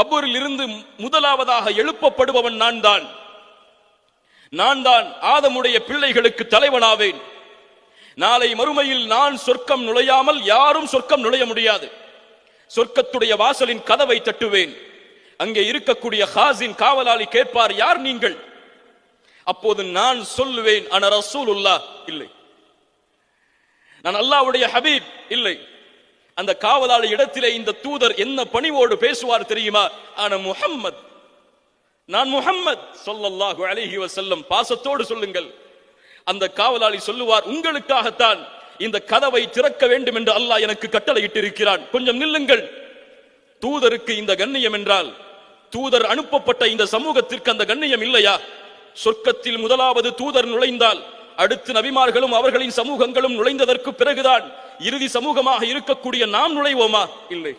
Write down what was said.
கபூரில் இருந்து முதலாவதாக எழுப்பப்படுபவன் நான் தான் நான் தான் ஆதமுடைய பிள்ளைகளுக்கு தலைவனாவேன். நாளை மறுமையில் நான் சொர்க்கம் நுழையாமல் யாரும் சொர்க்கம் நுழைய முடியாது. சொர்க்கத்துடைய வாசலின் கதவை தட்டுவேன். அங்கே இருக்கக்கூடிய ஹாசின் காவலாளி கேட்பார் யார் நீங்கள்? அப்போது நான் சொல்லுவேன் அன ரசூல் இல்லை. நான் அல்லாவுடைய ஹபீப். இல்லை. அந்த காவலாளி இடத்திலே இந்த தூதர் என்ன பணிவோடு பேசுவார் தெரியுமா? ஆனா முஹம்மத் நான் முஹம்மத் சொல்லல்லாஹு அலைஹி வசல்லம் பாசத்தோடு சொல்லுங்கள். அந்த காவலாளி சொல்லுவார் உங்களுக்காகத்தான் இந்த கதவை திறக்க வேண்டும் என்று அல்லாஹ் எனக்கு கட்டளையிட்டு இருக்கிறான் கொஞ்சம் நில்லுங்கள். தூதருக்கு இந்த கண்ணியம் என்றால் தூதர் அனுப்பப்பட்ட இந்த சமூகத்திற்கு அந்த கண்ணியம் இல்லையா? சொர்க்கத்தில் முதலாவது தூதர் நுழைந்தால் அடுத்து நபிமார்களும் அவர்களின் சமூகங்களும் நுழைந்ததற்கு பிறகுதான் இறுதி சமூகமாக இருக்கக்கூடிய நாம் நுழைவோமா? இல்லை.